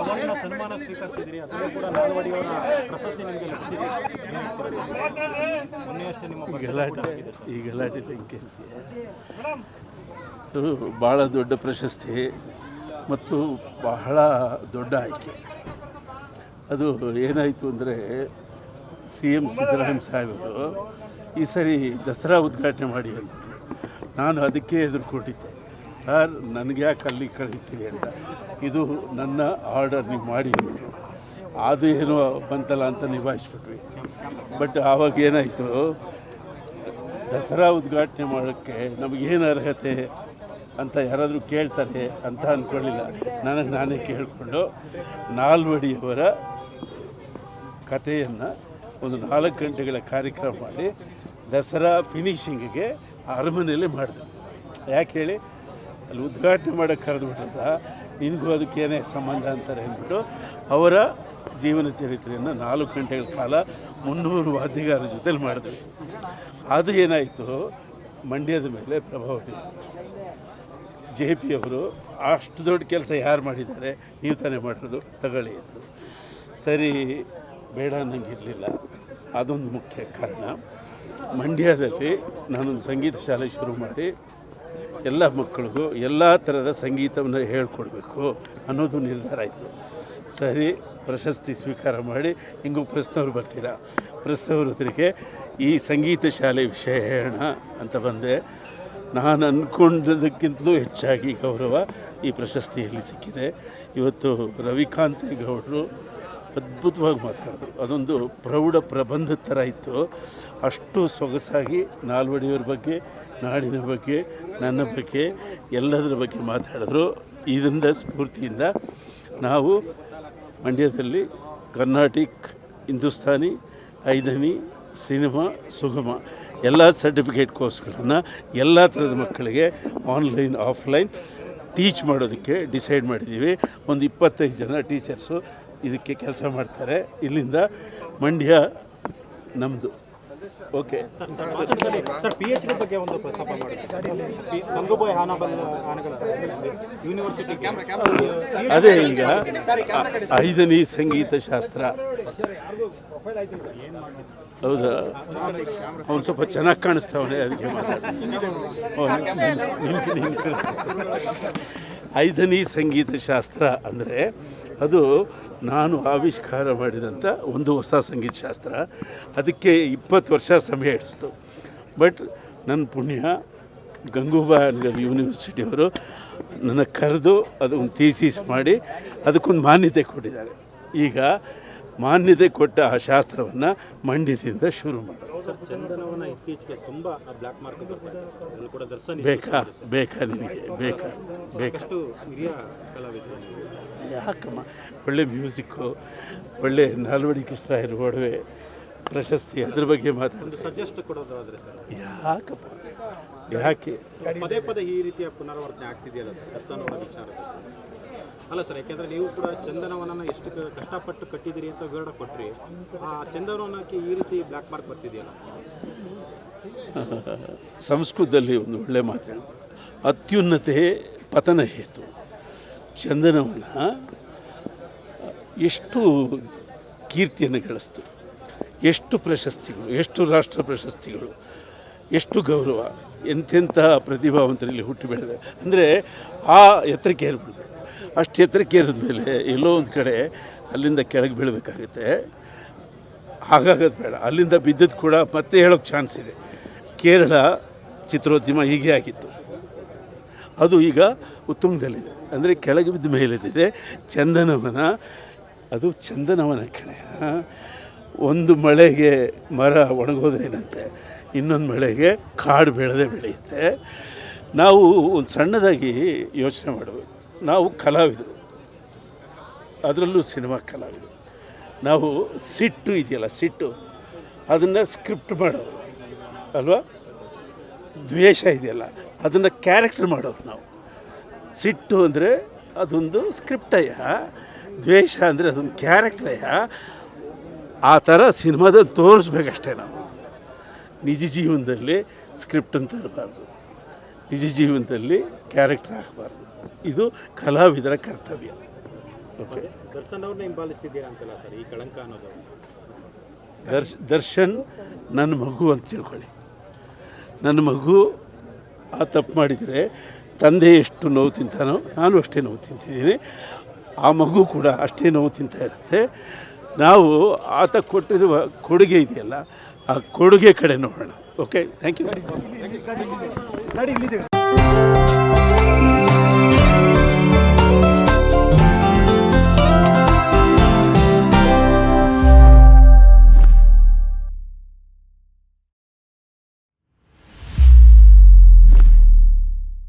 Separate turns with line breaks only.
ಅವಾರ್ಡ್ನ ಸನ್ಮಾನ ಸ್ವೀಕರಿಸಿದ್ರಿ. ಅದರಲ್ಲೂ ಕೂಡ ನಾಲ್ವಡಿಯವರ ಪ್ರಶಸ್ತಿ ನಿಮಗೆ ಲಭಿಸಿದೆ. ಮೊನ್ನೆಯಷ್ಟೇ ನಿಮ್ಮ ಬಗ್ಗೆ
ಗಲಾಟೆ ಈ ಗಲಾಟೆ ಅದು ಭಾಳ ದೊಡ್ಡ ಪ್ರಶಸ್ತಿ ಮತ್ತು ಬಹಳ ದೊಡ್ಡ ಆಯ್ಕೆ. ಅದು ಏನಾಯಿತು ಅಂದರೆ ಸಿ ಎಂ ಸಿದ್ದರಾಮಯ್ಯ ಸಾಹೇಬರು ಈ ಸರಿ ದಸರಾ ಉದ್ಘಾಟನೆ ಮಾಡಿ ಅಂತ. ನಾನು ಅದಕ್ಕೆ ಎದುರುಕೊಟ್ಟಿದ್ದೆ ಸರ್ ನನಗೆ ಯಾಕೆ ಅಲ್ಲಿ ಕಳೀತೀವಿ ಅಂತ. ಇದು ನನ್ನ ಆರ್ಡರ್ ನೀವು ಮಾಡಿ. ಅದು ಏನೋ ಬಂತಲ್ಲ ಅಂತ ನಿಭಾಯಿಸ್ಬಿಟ್ವಿ. ಬಟ್ ಆವಾಗ ಏನಾಯಿತು? ದಸರಾ ಉದ್ಘಾಟನೆ ಮಾಡೋಕ್ಕೆ ನಮಗೇನು ಅರ್ಹತೆ ಅಂತ ಯಾರಾದರೂ ಕೇಳ್ತಾರೆ ಅಂತ ಅಂದ್ಕೊಳ್ಳಿಲ್ಲ ನನಗೆ ನಾನೇ ಕೇಳಿಕೊಂಡು ನಾಲ್ವಡಿಯವರ ಕಥೆಯನ್ನು ಒಂದು ನಾಲ್ಕು ಗಂಟೆಗಳ ಕಾರ್ಯಕ್ರಮ ಮಾಡಿ ದಸರಾ ಫಿನಿಷಿಂಗಿಗೆ ಅರಮನೆಯಲ್ಲಿ ಮಾಡಿದೆ. ಯಾಕೆ ಹೇಳಿ? ಅಲ್ಲಿ ಉದ್ಘಾಟನೆ ಮಾಡೋಕ್ಕೆ ಕರೆದುಬಿಟ್ರದ ನಿನಗೂ ಅದಕ್ಕೇನೇ ಸಂಬಂಧ ಅಂತಾರೆ ಅಂದ್ಬಿಟ್ಟು ಅವರ ಜೀವನ ಚರಿತ್ರೆಯನ್ನು ನಾಲ್ಕು ಗಂಟೆಗಳ ಕಾಲ ಮುನ್ನೂರು ವಾದ್ಯಗಾರರ ಜೊತೆಲಿ ಮಾಡಿದ್ವಿ ಅದು ಏನಾಯಿತು? ಮಂಡ್ಯದ ಮೇಲೆ ಪ್ರಭಾವ ಜೆ ಪಿ ಅವರು, ಅಷ್ಟು ದೊಡ್ಡ ಕೆಲಸ ಯಾರು ಮಾಡಿದ್ದಾರೆ? ನೀವು ತಾನೇ ಮಾಡಿರೋದು, ತಗೊಳ್ಳಿ ಅಂದರು ಸರಿ, ಬೇಡ ಅನ್ನಂಗಿರಲಿಲ್ಲ ಅದೊಂದು ಮುಖ್ಯ ಕಾರಣ. ಮಂಡ್ಯದಲ್ಲಿ ನಾನೊಂದು ಸಂಗೀತ ಶಾಲೆ ಶುರು ಮಾಡಿ ಎಲ್ಲ ಮಕ್ಕಳಿಗೂ ಎಲ್ಲ ಥರದ ಸಂಗೀತವನ್ನು ಹೇಳ್ಕೊಡ್ಬೇಕು ಅನ್ನೋದು ನಿರ್ಧಾರ ಆಯಿತು. ಸರಿ, ಪ್ರಶಸ್ತಿ ಸ್ವೀಕಾರ ಮಾಡಿ ಹಿಂಗೂ ಪ್ರಶ್ನವ್ರು ಬರ್ತೀರಾ? ಪ್ರಶ್ನವ್ರ ಎದುರಿಗೆ ಈ ಸಂಗೀತ ಶಾಲೆ ವಿಷಯ ಹೇಳೋಣ ಅಂತ ಬಂದೆ. ನಾನು ಅಂದ್ಕೊಂಡದಕ್ಕಿಂತಲೂ ಹೆಚ್ಚಾಗಿ ಗೌರವ ಈ ಪ್ರಶಸ್ತಿಯಲ್ಲಿ ಸಿಕ್ಕಿದೆ. ಇವತ್ತು ರವಿಕಾಂತೇಗೌಡರು ಅದ್ಭುತವಾಗಿ ಮಾತಾಡಿದ್ರು. ಅದೊಂದು ಪ್ರೌಢ ಪ್ರಬಂಧದ ಥರ ಇತ್ತು. ಅಷ್ಟು ಸೊಗಸಾಗಿ ನಾಲ್ವಡಿಯವ್ರ ಬಗ್ಗೆ, ನಾಡಿನ ಬಗ್ಗೆ, ನನ್ನ ಬಗ್ಗೆ, ಎಲ್ಲದರ ಬಗ್ಗೆ ಮಾತಾಡಿದ್ರು. ಇದರಿಂದ ಸ್ಫೂರ್ತಿಯಿಂದ ನಾವು ಮಂಡ್ಯದಲ್ಲಿ ಕರ್ನಾಟಿಕ್, ಹಿಂದೂಸ್ತಾನಿ, ಐದನಿ ಸಿನಿಮಾ ಸುಗಮ ಎಲ್ಲ ಸರ್ಟಿಫಿಕೇಟ್ ಕೋರ್ಸ್ಗಳನ್ನು ಎಲ್ಲ ಥರದ ಮಕ್ಕಳಿಗೆ ಆನ್ಲೈನ್, ಆಫ್ಲೈನ್ ಟೀಚ್ ಮಾಡೋದಕ್ಕೆ ಡಿಸೈಡ್ ಮಾಡಿದ್ದೀವಿ. ಒಂದು ಇಪ್ಪತ್ತೈದು ಜನ ಟೀಚರ್ಸು ಇದಕ್ಕೆ ಕೆಲಸ ಮಾಡ್ತಾರೆ. ಇಲ್ಲಿಂದ ಮಂಡ್ಯ ನಮ್ಮದು okay
sir P H D ಬಗ್ಗೆ ಒಂದು ಪ್ರಸ್ತಾಪ ಮಾಡಿ ಗಂಗೂಬಾಯಿ ಹಾನಬಲ್ ಆನೆಗಳ ಯೂನಿವರ್ಸಿಟಿ
ಅದೇ ಈಗ ಐದನೇ ಸಂಗೀತ ಶಾಸ್ತ್ರ. ಹೌದಾ? ಅವ್ನು ಸ್ವಲ್ಪ ಚೆನ್ನಾಗಿ ಕಾಣಿಸ್ತಾವನೆ ಅದಕ್ಕೆ ಮಾತಾಡ ಐದನೇ ಸಂಗೀತ ಶಾಸ್ತ್ರ ಅಂದರೆ ಅದು ನಾನು ಆವಿಷ್ಕಾರ ಮಾಡಿದಂಥ ಒಂದು ಹೊಸ ಸಂಗೀತ ಶಾಸ್ತ್ರ ಅದಕ್ಕೆ ಇಪ್ಪತ್ತು ವರ್ಷ ಸಮಯ ಹಿಡಿಸ್ತು. ಬಟ್ ನನ್ನ ಪುಣ್ಯ ಗಂಗೂಬಾ ಅನ್ಗಲ್ ಯೂನಿವರ್ಸಿಟಿಯವರು ನನ್ನ ಕರೆದು ಅದೊಂದು ಥೀಸಿಸ್ ಮಾಡಿ ಅದಕ್ಕೊಂದು ಮಾನ್ಯತೆ ಕೊಟ್ಟಿದ್ದಾರೆ. ಈಗ ಮಾನ್ಯತೆ ಕೊಟ್ಟ ಆ ಶಾಸ್ತ್ರವನ್ನು ಮಂಡ್ಯದಿಂದ ಶುರು ಮಾಡಿ
ಸರ್ ಚಂದನವನ ಇತ್ತೀಚೆಗೆ ತುಂಬಾ ಬ್ಲ್ಯಾಕ್ ಮಾರ್ಕ್ ಬರ್ತಾರೆ ಅದನ್ನು ಕೂಡ ದರ್ಶನ್
ಬೇಕಾ? ಬೇಕಾ ನಿನಗೆ? ಬೇಕಾ?
ಬೇಕಷ್ಟು ಹಿರಿಯ ಕಲಾವಿದರು
ಯಾಕಮ್ಮ? ಒಳ್ಳೆ ಮ್ಯೂಸಿಕ್ಕು ಒಳ್ಳೆ ನಾಲ್ವಡಿ ಇರೋ ಒಡವೆ ಪ್ರಶಸ್ತಿ ಅದ್ರ ಬಗ್ಗೆ ಮಾತಾಡಿದ್ರೆ
ಸಜೆಸ್ಟ್ ಕೊಡೋದಾದ್ರೆ ಸರ್.
ಯಾಕಪ್ಪ? ಯಾಕೆ?
ಪದೇ ಪದೇ ಈ ರೀತಿಯ ಪುನರಾವರ್ತನೆ ಆಗ್ತಿದೆಯಲ್ಲ ಸರ್ ದರ್ಶನ ಅವರ ವಿಚಾರ ಅಲ್ಲ ಸರ್, ಯಾಕೆಂದ್ರೆ ನೀವು ಕೂಡ ಚಂದನವನನ ಎಷ್ಟು ಕಷ್ಟಪಟ್ಟು ಕಟ್ಟಿದ್ದೀರಿ ಅಂತ ವಿವರಣೆ ಕೊಟ್ರಿ. ಆ ಚಂದನವನಕ್ಕೆ ಈ ರೀತಿ ಬ್ಲ್ಯಾಕ್ ಮಾರ್ಕ್ ಬರ್ತಿದೆಯಲ್ಲ?
ಸಂಸ್ಕೃತದಲ್ಲಿ ಒಂದು ಒಳ್ಳೆ ಮಾತು. ಅತ್ಯುನ್ನತೆ, ಪತನ ಹೇತು. ಚಂದನವನ ಎಷ್ಟು ಕೀರ್ತಿಯನ್ನು ಗಳಿಸ್ತು. ಎಷ್ಟು ಪ್ರಶಸ್ತಿಗಳು, ಎಷ್ಟು ರಾಷ್ಟ್ರ ಪ್ರಶಸ್ತಿಗಳು, ಎಷ್ಟು ಗೌರವ ಎಂತೆಂಥ ಪ್ರತಿಭಾವಂತರಲ್ಲಿ ಹುಟ್ಟಿ ಬೆಳೆದ. ಅಂದರೆ ಆ ಎತ್ತರಕ್ಕೆ ಏರ್ಬಿಡ್ದು ಅಷ್ಟು ಎತ್ತರಕ್ಕೆ ಏರಿದ ಮೇಲೆ ಎಲ್ಲೋ ಒಂದು ಕಡೆ ಅಲ್ಲಿಂದ ಕೆಳಗೆ ಬೀಳಬೇಕಾಗುತ್ತೆ. ಹಾಗಾಗೋದು ಬೇಡ. ಅಲ್ಲಿಂದ ಬಿದ್ದದ್ದು ಕೂಡ ಮತ್ತೆ ಹೇಳೋಕ್ಕೆ ಚಾನ್ಸ್ ಇದೆ. ಕೇರಳ ಚಿತ್ರೋದ್ಯಮ ಹೀಗೆ ಆಗಿತ್ತು. ಅದು ಈಗ ಉತ್ತುಂಗದಲ್ಲಿದೆ. ಅಂದರೆ ಕೆಳಗೆ ಬಿದ್ದ ಮೇಲಿದ್ದಿದೆ ಚಂದನವನ, ಅದು ಚಂದನವನ ಕಣೆ. ಒಂದು ಮಳೆಗೆ ಮರ ಒಣಗೋದ್ರೇನಂತೆ ಇನ್ನೊಂದು ಮಳೆಗೆ ಕಾಡು ಬೆಳೆದೇ ಬೆಳೆಯುತ್ತೆ. ನಾವು ಒಂದು ಸಣ್ಣದಾಗಿ ಯೋಚನೆ ಮಾಡಬೇಕು ನಾವು ಕಲಾವಿದರು. ಅದರಲ್ಲೂ ಸಿನಿಮಾ ಕಲಾವಿದರು. ನಾವು ಸಿಟ್ಟು ಇದೆಯಲ್ಲ, ಸಿಟ್ಟು. ಅದನ್ನು ಸ್ಕ್ರಿಪ್ಟ್ ಮಾಡೋರು. ಅಲ್ವಾ? ದ್ವೇಷ ಇದೆಯಲ್ಲ, ಅದನ್ನು ಕ್ಯಾರೆಕ್ಟರ್ ಮಾಡೋರು ನಾವು. ಸಿಟ್ಟು ಅಂದರೆ ಅದೊಂದು ಸ್ಕ್ರಿಪ್ಟಯ್ಯ, ದ್ವೇಷ ಅಂದರೆ ಅದೊಂದು ಕ್ಯಾರೆಕ್ಟರಯ್ಯ. ಆ ಥರ ಸಿನಿಮಾದಲ್ಲಿ ತೋರಿಸ್ಬೇಕಷ್ಟೇ ನಾವು. ನಿಜ ಜೀವನದಲ್ಲಿ ಸ್ಕ್ರಿಪ್ಟನ್ನು ತರಬಾರ್ದು. ನಿಜ ಜೀವನದಲ್ಲಿ ಕ್ಯಾರೆಕ್ಟರ್ ಹಾಕಬಾರ್ದು. ಇದು ಕಲಾವಿದರ ಕರ್ತವ್ಯ ಓಕೆ
ದರ್ಶನ್ ಅವ್ರನ್ನ ಹಿಂಬಾಲಿಸಿದ್ದೀರಾ ಅಂತಲ್ಲ ಸರ್ ಈ ಕಳಂಕ ಅನ್ನೋದು
ದರ್ಶ್ ದರ್ಶನ್ ನನ್ನ ಮಗು ಅಂತ ತಿಳ್ಕೊಳ್ಳಿ ನನ್ನ ಮಗು ಆ ತಪ್ಪು ಮಾಡಿದರೆ ತಂದೆ ಎಷ್ಟು ನೋವು ತಿಂತಾನೋ ನಾನು ಅಷ್ಟೇ ನೋವು ತಿಂತಿದ್ದೀನಿ ಆ ಮಗು ಕೂಡ ಅಷ್ಟೇ ನೋವು ತಿಂತಾ ಇರುತ್ತೆ ನಾವು ಆತ ಕೊಟ್ಟಿರುವ ಕೊಡುಗೆ ಇದೆಯಲ್ಲ ಆ ಕೊಡುಗೆ ಕಡೆ ನೋಡೋಣ ಓಕೆ ಥ್ಯಾಂಕ್ ಯು